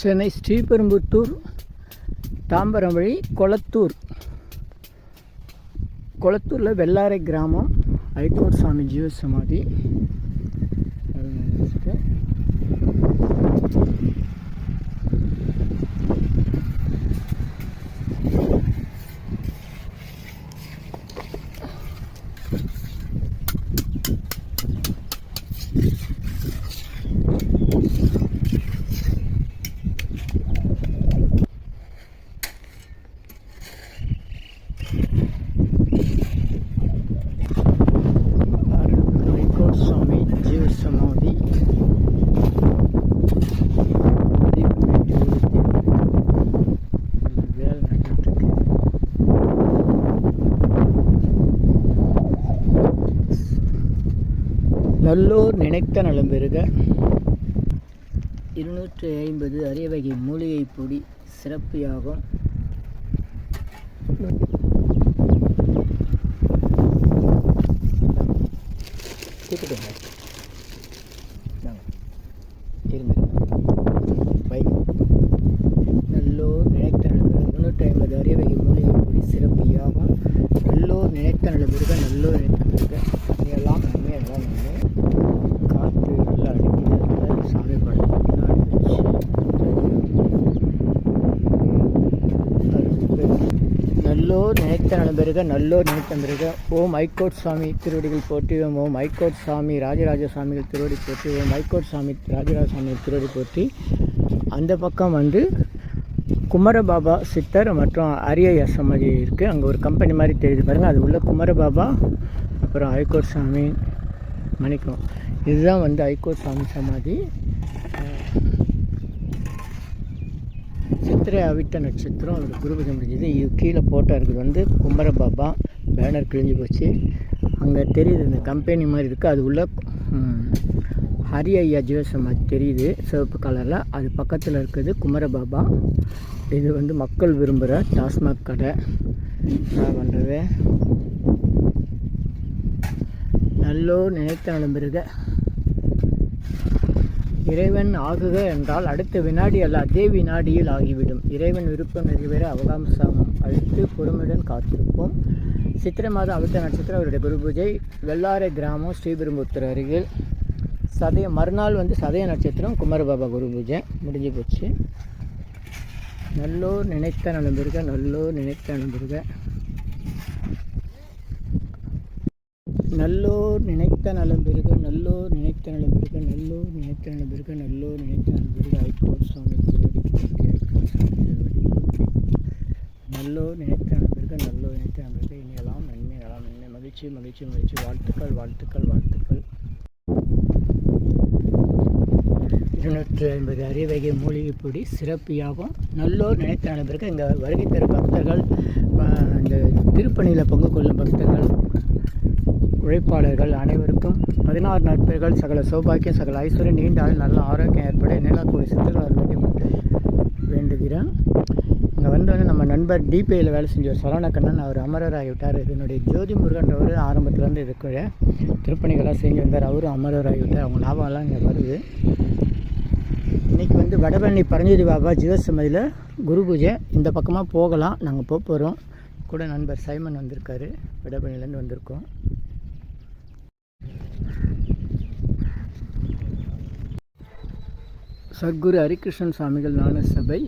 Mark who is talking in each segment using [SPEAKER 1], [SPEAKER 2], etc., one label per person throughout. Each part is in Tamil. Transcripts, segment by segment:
[SPEAKER 1] சென்னை ஸ்ரீபெரும்புத்தூர் தாம்பரம் வழி கொளத்தூர். கொளத்தூரில் வெள்ளாரை கிராமம் ஐகோட் சாமி ஜீவ சமாதி ஐகோட் சாமி ஜீவ சமாதி வேலை நடந்துட்டு இருக்கு நல்லோர் நினைத்த நலம் பெறுக. இருநூற்றி ஐம்பது அரிய வகை மூலிகை பொடி சிறப்பு யாகம் தூக்கிட்டுங்க இந்தாங்க. இருங்க வைங்க நல்லோர் நினைத்த நலம் இருநூற்றி ஐம்பது அரிய வகை மூலிகை பொடி சிறப்பு யாகம் நல்லோர் நினைத்த நலம் பெறுக நல்லோர் நினைத்த பெறுக எல்லாம் நன்மை எல்லாம் நன்மை காற்று நல்லா அடிக்குது அதில் சாமி படம் நல்லோர் நினைத்த நலம் நல்லோர் நினைத்த பெறுக ஓம் ஐகோட் சுவாமி திருவடிகள் போற்றியோம் ஓம் ஐகோட் சுவாமி ராஜராஜ சுவாமிகள் திருவடி போற்றி ஓம் ஐகோட் சுவாமி ராஜராஜ சுவாமிகள் திருவடி போற்றி அந்த பக்கம் வந்து குமரபாபா சித்தர் மற்றும் அரிய சமாதி இருக்குது அங்கே ஒரு கம்பெனி மாதிரி தெரியுது பாருங்கள் அது உள்ள குமரபாபா அப்புறம் ஐகோட் சாமி மணிக்கம் இதுதான் வந்து ஐகோட் சாமி சமாதி. சித்திரை அவிட்ட நட்சத்திரம் ஒரு குருபூஜை முடிஞ்சது இது கீழே போட்டோ இருக்குது. வந்து குமரபாபா பேனர் கிழிஞ்சு போச்சு. அங்கே தெரியுது இந்த கம்பெனி மாதிரி இருக்குது அது உள்ள ஹரி ஐயா அது தெரியுது சிவப்பு கலரில் அது பக்கத்தில் இருக்குது குமரபாபா. இது வந்து மக்கள் விரும்புகிற டாஸ்மாக் கடை. என்ன பண்ணுறது நல்லோர் நினைத்த நலம்பெறுக இறைவன் ஆகுக என்றால் அடுத்த வினாடி அல்ல அதே வினாடியில் ஆகிவிடும். இறைவன் விருப்பம் நிறைவேற அவகாசம் அழித்து பொறுமையுடன் காத்திருப்போம். சித்திரை மாதம் அவிட்ட நட்சத்திரம் அவருடைய குரு பூஜை. வெள்ளாரை கிராமம் ஸ்ரீபெரும்புத்தூர் அருகில். சதய மறுநாள் வந்து சதய நட்சத்திரம் குமரபாபா குரு பூஜை. முடிஞ்சு போச்சு. நல்லோர் நினைத்த நலம்பெருக நல்லோர் நினைத்த நலம்பெருக. நல்லோர் நினைத்த நலம் நல்லோர் நினைத்த நலம் நல்லோர் நினைத்த நலம் நல்லோர் நினைத்த நலம் ஐகோட் சுவாமி நல்லோர் நினைத்த நலம் நல்லோர் நினைத்த நலம் இனியெல்லாம் நன்மை நலம் நன்மை. மகிழ்ச்சி மகிழ்ச்சி மகிழ்ச்சி. வாழ்த்துக்கள் வாழ்த்துக்கள் வாழ்த்துக்கள். இருநூற்றி ஐம்பது அரியவகை மூலிகைப்பொடி சிறப்பியாகும். நல்லோர் நினைத்த நலம் இங்கே வருகை தரும் பக்தர்கள் இந்த திருப்பணியில் பங்கு கொள்ளும் பக்தர்கள் உழைப்பாளர்கள் அனைவருக்கும் பதினாறு நட்பர்கள் சகல சௌபாக்கியம் சகல ஐஸ்வர்யம் நீண்ட ஆயுள் நல்ல ஆரோக்கியம் ஏற்பட நிலக்கூடி சித்தர்கள் வேண்டும் வேண்டுகிறேன். இங்கே வந்தோடனே நம்ம நண்பர் டிபிஐயில் வேலை செஞ்சவர் சரவணக்கண்ணன் அவர் அமரர் ஆகிவிட்டார் இதனுடைய ஜோதி முருகன்றவர் ஆரம்பத்துலேருந்து இருக்கிற திருப்பணிகளாக செஞ்சு வந்தார். அவரும் அமரர் ஆகிவிட்டார் அவங்க லாபம்லாம் இங்கே வருது. இன்றைக்கி வந்து வடபழனி பரஞ்சோதி பாபா ஜீவசமதியில் குரு பூஜை. இந்த பக்கமாக போகலாம். நாங்கள் போக போகிறோம் கூட நண்பர் சைமன் வந்திருக்காரு. வடபழனிலேருந்து வந்திருக்கோம். சத்குரு ஹரிகிருஷ்ணன் சுவாமிகள் ஞான சபை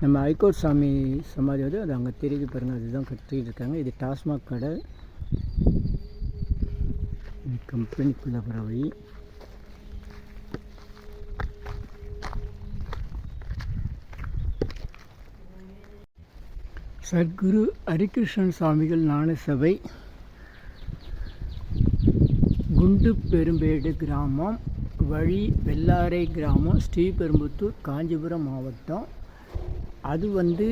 [SPEAKER 1] நம்ம ஐகோர்ட் சாமி சமாதி வந்து அது அங்கே தெரியுது பாருங்கள் அதுதான் கட்டிட்டு இருக்காங்க. இது டாஸ்மாக் கடை. கம்பெனிக்குள்ளே போகிற வழி. சத்குரு ஹரிகிருஷ்ணன் சுவாமிகள் ஞான சபை குண்டு பெரும்பேடு கிராமம் வழி வெள்ளாரை கிராமம் ஸ்ரீபெரும்புத்தூர் காஞ்சிபுரம் மாவட்டம். அது வந்து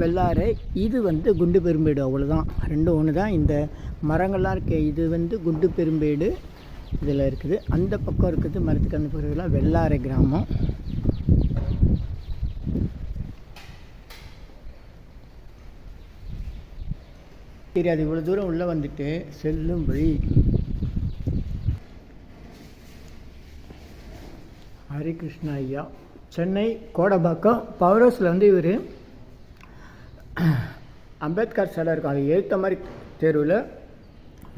[SPEAKER 1] வெள்ளாரை இது வந்து குண்டு பெரும்பேடு அவ்வளோதான் ரெண்டும் ஒன்று தான் இந்த மரங்கள்லாம் இருக்க இது வந்து குண்டு பெரும்பேடு இதில் இருக்குது. அந்த பக்கம் இருக்குது மரத்துக்கு அந்த பகுதியெல்லாம் வெள்ளாரை கிராமம். சரி அது இவ்வளோ தூரம் உள்ளே வந்துட்டு செல்லும் வழி. ஹரிகிருஷ்ணா ஐயா சென்னை கோடம்பாக்கம் பவர் ஹவுஸில் வந்து இவர் அம்பேத்கர் சிலை இருக்கும் அது எழுத்த மாதிரி தெருவில்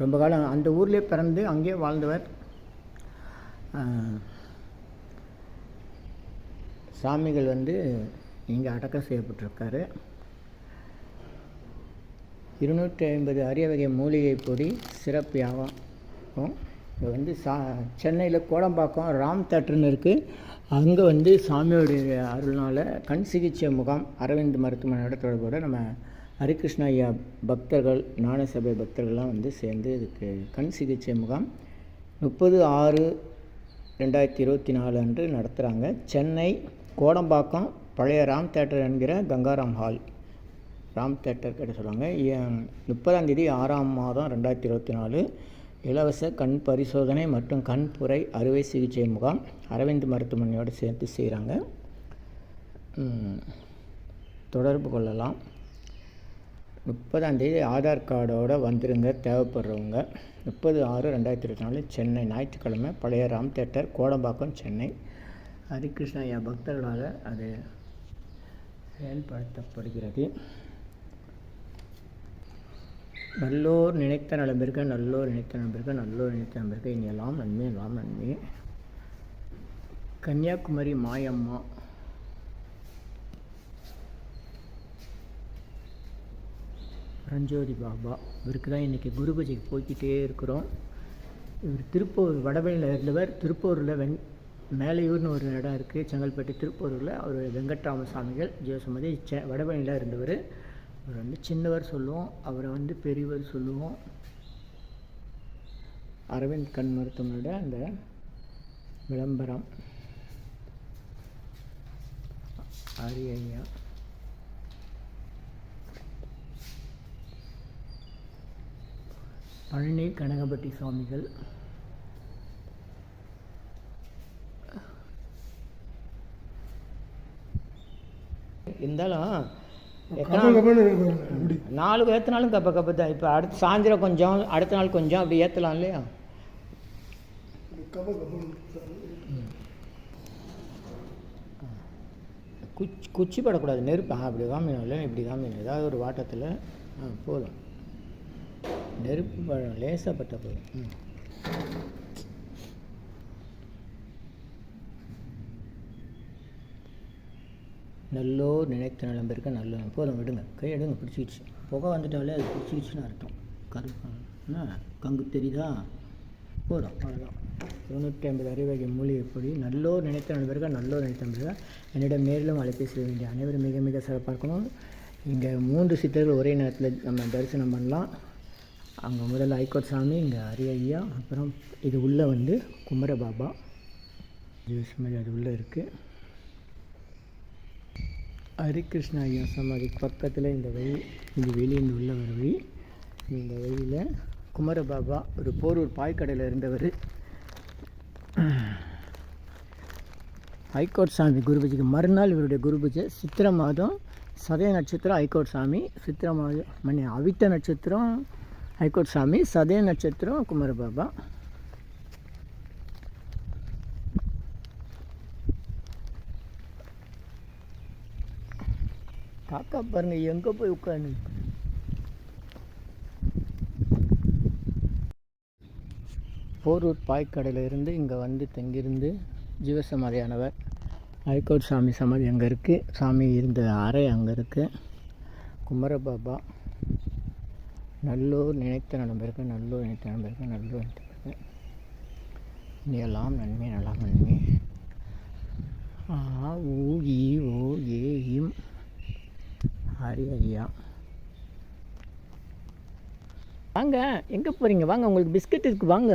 [SPEAKER 1] ரொம்ப காலம் அந்த ஊர்லேயே பிறந்து அங்கேயே வாழ்ந்தவர் சாமிகள் வந்து இங்கே அடக்கம் செய்யப்பட்டிருக்காரு. இருநூற்றி ஐம்பது அரிய வகை மூலிகை பொடி சிறப்பு யாகம். இங்கே வந்து சா சென்னையில் கோடம்பாக்கம் ராம் தேட்டர்னு இருக்குது அங்கே வந்து சாமியோடைய அருள்னால கண் சிகிச்சை முகாம் அரவிந்த் மருத்துவமனையோட தொடர்போடு நம்ம ஹரிகிருஷ்ண ஐயா பக்தர்கள் ஞானசபை பக்தர்கள்லாம் வந்து சேர்ந்து இதுக்கு கண் சிகிச்சை முகாம் முப்பது ஆறு ரெண்டாயிரத்தி இருபத்தி நாலு அன்று நடத்துகிறாங்க சென்னை கோடம்பாக்கம் பழைய ராம் தேட்டர் என்கிற கங்காராம் ஹால். ராம் தேட்டர் கிட்ட சொல்லுவாங்க முப்பதாம் தேதி ஆறாம் மாதம் ரெண்டாயிரத்தி இருபத்தி நாலு. இலவச கண் பரிசோதனை மற்றும் கண் புரை அறுவை சிகிச்சை முகாம் அரவிந்த் மருத்துவமனையோடு சேர்த்து செய்கிறாங்க தொடர்பு கொள்ளலாம். முப்பதாந்தேதி ஆதார் கார்டோட வந்துருங்க தேவைப்படுறவங்க. முப்பது ஆறு ரெண்டாயிரத்தி இருபத்தி நாலு சென்னை ஞாயிற்றுக்கிழமை பழைய ராம் தேட்டர் கோடம்பாக்கம் சென்னை. ஹரிகிருஷ்ண ஐயா பக்தர்களால் அது செயல்படுத்தப்படுகிறது. நல்லோர் நினைத்த நலம்பிற்கு நல்லோர் நினைத்த நம்பிற்க நல்லோர் நினைத்த நம்பிற்கு இனி எல்லாம் நன்மை எல்லாம் நன்மை. கன்னியாகுமரி மாயம்மா. ரஞ்சோதி பாபா. இவருக்கு தான் இன்றைக்கி குருபூஜைக்கு போய்கிட்டே இருக்கிறோம். இவர் திருப்பூர் வடபழனியில் இருந்தவர். திருப்பூரில் வெங் மேலையூர்னு ஒரு இடம் இருக்குது செங்கல்பட்டு திருப்பூரில். அவர் வெங்கட்ராம சாமிகள் ஜீவசமதி செ வடபழனியில் இருந்தவர். அவர் வந்து சின்னவர் சொல்லுவோம் அவரை வந்து பெரியவர் சொல்லுவோம். அரவிந்த் கண் மருத்துவனோட அந்த விளம்பரம். ஆரி ஐயா. பழனி கனகப்பட்டி சுவாமிகள். இருந்தாலும் நாலு ஏற்றினாலும் கப்ப கப்ப தான். இப்போ அடுத்து சாயந்தரம் கொஞ்சம் அடுத்த நாள் கொஞ்சம் அப்படி ஏற்றலாம் இல்லையா? குச்சி குச்சி படக்கூடாது நெருப்பு. அப்படி காமிக்கணும் இல்லை இப்படி காமிக்கணும். ஏதாவது ஒரு வாட்டத்தில். ஆ போதும். நெருப்பு பழம் லேசாக பட்ட போதும் ம். நல்லோ நினைத்த நிலம்பிருக்க நல்ல போதும் விடுங்க. கை எடுங்க. பிடிச்சிக்கிச்சு. புகை வந்துட்டாலே அது பிடிச்சிக்கிச்சுன்னு அர்த்தம். கருப்பு என்ன? கங்கு தெரியுதா? போதும். அவ்வளோதான் தொண்ணூற்றி ஐம்பது அறிவகை மூலிகை பொடி. நல்லோர் நினைத்த நண்பர்கள் நல்லோர் நினைத்த நண்பர்கள் என்னிடம் மேலும் அழைப்பேசி வேண்டிய அனைவரும் மிக மிக சிறப்பாக இருக்கணும். இங்கே மூன்று சித்தர்கள் ஒரே நேரத்தில் நம்ம தரிசனம் பண்ணலாம். அங்கே முதல்ல ஐகோட் சாமி இங்கே அரிய ஐயா அப்புறம் இது உள்ளே வந்து குமர பாபா ஜீவசமாதி அது உள்ளே இருக்குது ஹரிகிருஷ்ண ஐயா சமாதி பக்கத்தில் இந்த வழி இது வெளியில் உள்ள வர வழி. இந்த வழியில் குமரபாபா ஒரு போரூர் பாய்க்கடையில் இருந்தவர். ஹைகோர்ட் சாமி குருபூஜைக்கு மறுநாள் இவருடைய குருபூஜை சித்திரை மாதம் சதய நட்சத்திரம் ஹைகோர்ட் சாமி சித்திரை மாதம் மணி அவித்த நட்சத்திரம் ஹைகோர்ட் சாமி சதய நட்சத்திரம் குமரபாபா காக்கா பாருங்க எங்கே போய் உட்காந்து போரூர் பாய்க்கடையில் இருந்து இங்கே வந்து தங்கியிருந்து ஜீவசமாதியானவர் ஹைகோர்ட் சாமி சமாதி அங்கே இருக்குது சாமி இருந்த அறை அங்கே இருக்குது குமரபாபா நல்லூர் நினைத்த நடந்திருக்கு நல்லூர் நினைத்த நடந்திருக்கு நல்லூர் நினைத்திருக்கு இனி எல்லாம் நன்மை நல்லா நன்மை. ஆ ஊ இ ஓ ஏ இம். ஹரி ஐயா வாங்க எங்கே போகிறீங்க வாங்க உங்களுக்கு பிஸ்கட் இருக்குது வாங்க.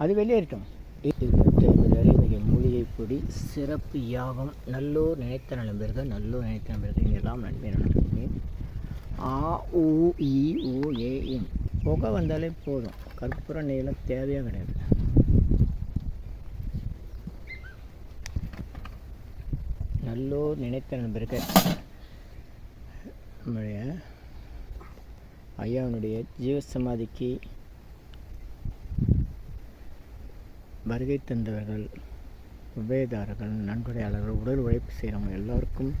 [SPEAKER 1] அது வெளியேறட்டும் இருபத்தி ஐம்பது மூலிகை பொடி சிறப்பு யாகம் நல்லோர் நினைத்த நலம்பிற்கு நல்லோர் நினைத்த நலம்பிற்கு எல்லாம் நன்மை நன்மை ஆ ஊ இ ஓ ஏ புகை வந்தாலே போதும். கற்பூர நீளம் தேவையே கிடையாது. நல்லோர் நினைத்த நண்பருக்கு நம்முடைய ஐயாவினுடைய ஜீவசமாதிக்கு வருகை தந்தவர்கள் உபயதாரர்கள் நன்கொடையாளர்கள் உடல் உழைப்பு செய்கிறவங்க எல்லாருக்கும்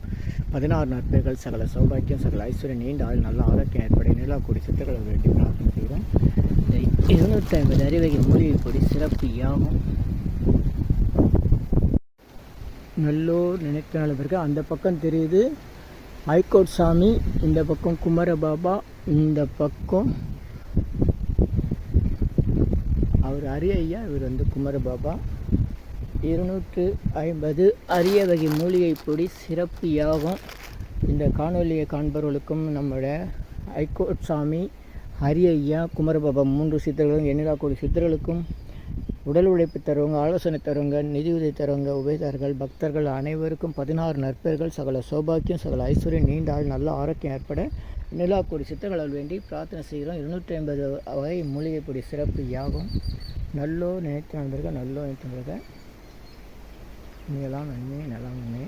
[SPEAKER 1] பதினாறு நற்பெயர்கள் சகல சௌபாக்கியம் சகல ஐஸ்வர்யம் நீண்ட ஆள் நல்ல ஆரோக்கியம் ஏற்பட நிலா கூடி சித்தர்களை வேண்டி இருக்கும் இந்த இருநூற்றி ஐம்பது அறிவகை மூலிகை பொடி சிறப்பு யாகும். நல்லூர் நினைத்த அளவிற்கு அந்த பக்கம் தெரியுது. ஹைகோர்ட் சாமி இந்த பக்கம் குமர பாபா இந்த பக்கம் அவர் அரிய ஐயா இவர் வந்து குமர பாபா. இருநூற்று ஐம்பது அரிய வகை மூலிகை பொடி சிறப்பு யாகம். இந்த காணொலியை காண்பவர்களுக்கும் நம்முடைய ஹைகோர்ட் சாமி ஹரி ஐயா குமரபாபா மூன்று சித்தர்களும் எண்ணிலா கோடி சித்தர்களுக்கும் உடல் உழைப்பு தருவங்க ஆலோசனை தருவங்க நிதியுதவி தருவங்க உபயதார்கள் பக்தர்கள் அனைவருக்கும் பதினாறு நற்பெயர்கள் சகல சௌபாக்கியம் சகல ஐஸ்வர்யம் நீண்டால் நல்ல ஆரோக்கியம் ஏற்பட நிலா கோடி சித்தர்களால் வேண்டி பிரார்த்தனை செய்கிறோம். இருநூற்றி ஐம்பது வகை மூலிகைப்படி சிறப்பு யாகம். நல்லோ நினைத்து நண்பர்கள் நல்லோ நினைத்து நண்பர்கள். நீங்களாம் நன்மை நல்லா நன்மை.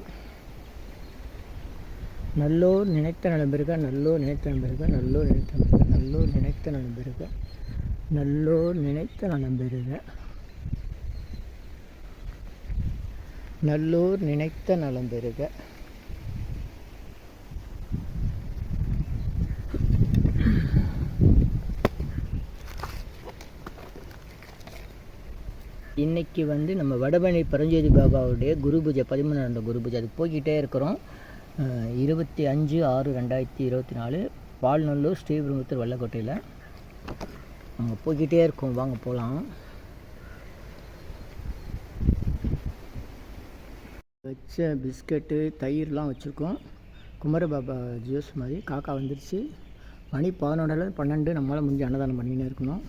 [SPEAKER 1] நல்லோர் நினைத்த நலம்பெருக நல்லோர் நினைத்த நலம்பெருக நல்லோர் நினைத்த நலம்பெருக நல்லோ நினைத்த நலம்பெருக நல்லோ நினைத்த நலம்பெருக நல்லோர் நினைத்த நலம் பெறுக இன்னைக்கு வந்து நம்ம வடபழனி பரஞ்சோதி பாபாவுடைய குரு பூஜை பதிமூணு நடந்த குரு பூஜை அது போய்கிட்டே இருக்கிறோம். இருபத்தி அஞ்சு ஆறு ரெண்டாயிரத்தி இருபத்தி நாலு. பால்நல்லூர் ஸ்ரீபெரும்புத்தூர் வெள்ளக்கோட்டையில். அங்கே போய்கிட்டே இருக்கோம். வாங்க போகலாம் வச்ச பிஸ்கட்டு தயிர்லாம் வச்சுருக்கோம். குமரபாபா ஜூஸ் மாதிரி காக்கா வந்துருச்சு. மணி பதினொன்றில் பன்னெண்டு நம்மளால் முடிஞ்சு அன்னதானம் பண்ணிக்கினே இருக்கணும்.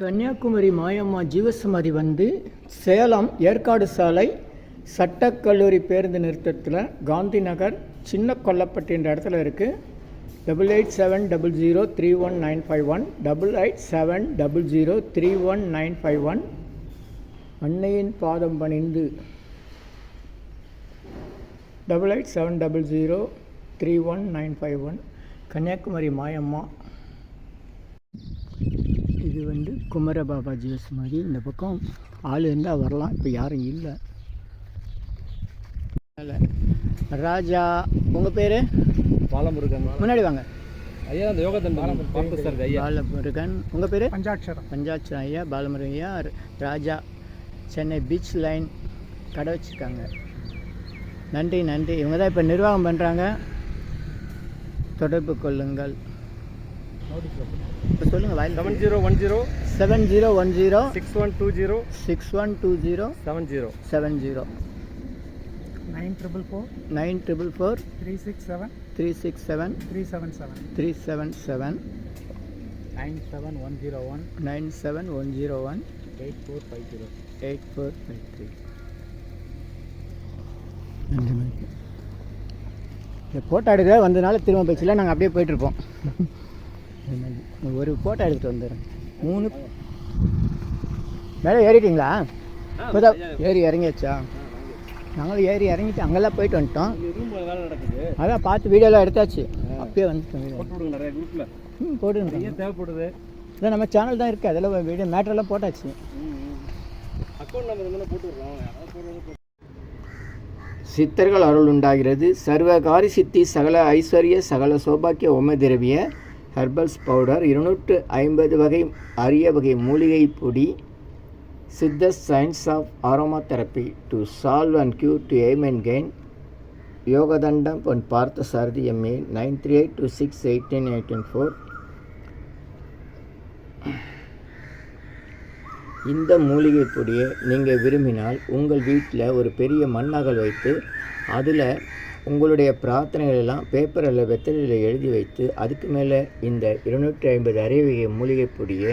[SPEAKER 1] கன்னியாகுமரி மாயம்மா ஜீவசமாதி வந்து சேலம் ஏற்காடு சாலை சட்டக்கல்லூரி பேருந்து நிறுத்தத்தில் காந்தி நகர் சின்ன கொல்லப்பட்டின்ற இடத்துல இருக்குது double eight seven double zero three one nine five one double eight seven double zero three one nine five one அன்னையின் பாதம் பணிந்து double eight seven double zero three one nine five one Kanyakumari Mayamma. இது வந்து குமரபாபா ஜூஸ் மாதிரி இந்த பக்கம் ஆள் இருந்தால் வரலாம். இப்போ யாரும் இல்லை. இல்ல. ராஜா உங்கள் பேர்?
[SPEAKER 2] பாலமுருகன்.
[SPEAKER 1] முன்னாடி வாங்க.
[SPEAKER 2] ஐயா அந்த யோகா தண்டம் ஐயா.
[SPEAKER 1] பாலமுருகன். உங்கள் பேர்?
[SPEAKER 2] பஞ்சாட்சரம்.
[SPEAKER 1] பஞ்சாட்சரம் ஐயா பாலமுருகன் ஐயா. ராஜா சென்னை பீச் லைன் கடை வச்சுருக்காங்க. நன்றி நன்றி. இவங்க தான் இப்போ நிர்வாகம் பண்ணுறாங்க தொடர்பு கொள்ளுங்கள். இப்போ சொல்லுங்கள் வாயில்
[SPEAKER 2] seven zero one zero
[SPEAKER 1] seven zero one zero
[SPEAKER 2] six one two zero
[SPEAKER 1] six one two zero
[SPEAKER 2] seven zero
[SPEAKER 1] seven zero
[SPEAKER 2] nine triple four
[SPEAKER 1] nine triple four
[SPEAKER 2] three six seven
[SPEAKER 1] three six seven
[SPEAKER 2] three seven seven
[SPEAKER 1] three seven seven
[SPEAKER 2] nine seven one zero one
[SPEAKER 1] nine seven one zero one
[SPEAKER 2] eight four five zero
[SPEAKER 1] eight four five three இந்த ஃபோட்டோ எடுக்க வந்ததுனால திரும்ப போயிடுச்சுல நாங்கள் அப்படியே போயிட்டுருப்போம். ஒரு ஃபோட்டோ எடுத்துகிட்டு வந்துடுறேன். மூணு மேலே ஏறிட்டீங்களா? ஏறி இறங்கியாச்சா? நாங்களும் ஏறி இறங்கிட்டு அங்கெல்லாம் போயிட்டு வந்துட்டோம். அதான் பார்த்து வீடியோலாம் எடுத்தாச்சு. அப்பயே வந்துட்டோம்
[SPEAKER 2] நிறைய குரூப்பில்
[SPEAKER 1] ம் போட்டுருங்க
[SPEAKER 2] தேவைப்படுது.
[SPEAKER 1] இதான் நம்ம சேனல் தான் இருக்குது அதெல்லாம் வீடியோ மேட்டரெல்லாம் போட்டாச்சு.
[SPEAKER 2] அக்கௌண்ட் நம்பர் இருந்தாலும் போட்டு விடுறோம். யாராவது போடுறது
[SPEAKER 1] சித்தர்கள் அருள் உண்டாகிறது. சர்வகாரி சித்தி சகல ஐஸ்வர்ய சகல சௌபாக்கிய ஓம திரவிய ஹெர்பல்ஸ் பவுடர் இருநூற்று ஐம்பது வகை அரிய வகை மூலிகை பொடி சித்த science of aromatherapy to solve and cure to aim and gain Yogathandam Pon Partha Sarathi MA nine three eight two six eighteen eighteen four இந்த மூலிகை பொடியை நீங்கள் விரும்பினால் உங்கள் வீட்டில் ஒரு பெரிய மண்ணகல் வைத்து அதில் உங்களுடைய பிரார்த்தனைகள் எல்லாம் பேப்பரில் வெத்தலையில் எழுதி வைத்து அதுக்கு மேலே இந்த இருநூற்றி ஐம்பது அரைவகை மூலிகை பொடியை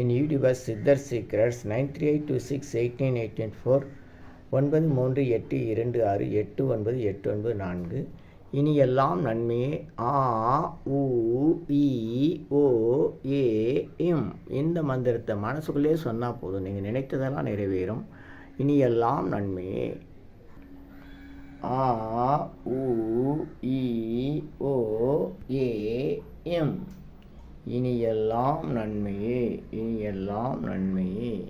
[SPEAKER 1] என் YouTubers Siddhar secrets nine three eight two six eight nine eighteen nine four ஒன்பது மூன்று எட்டு இரண்டு ஆறு எட்டு ஒன்பது எட்டு ஒன்பது நான்கு. இனி எல்லாம் நன்மையே. ஆ உ இ ஓ ஏ எம் இந்த மந்திரத்தை மனசுக்குள்ளே சொன்னால் போதும். நீங்கள் நினைத்ததெல்லாம் நிறைவேறும். இனி எல்லாம் நன்மையே. ஆ உ இ ஓ ஏ எம் இனி எல்லாம் நன்மையே இனி எல்லாம் நன்மையே.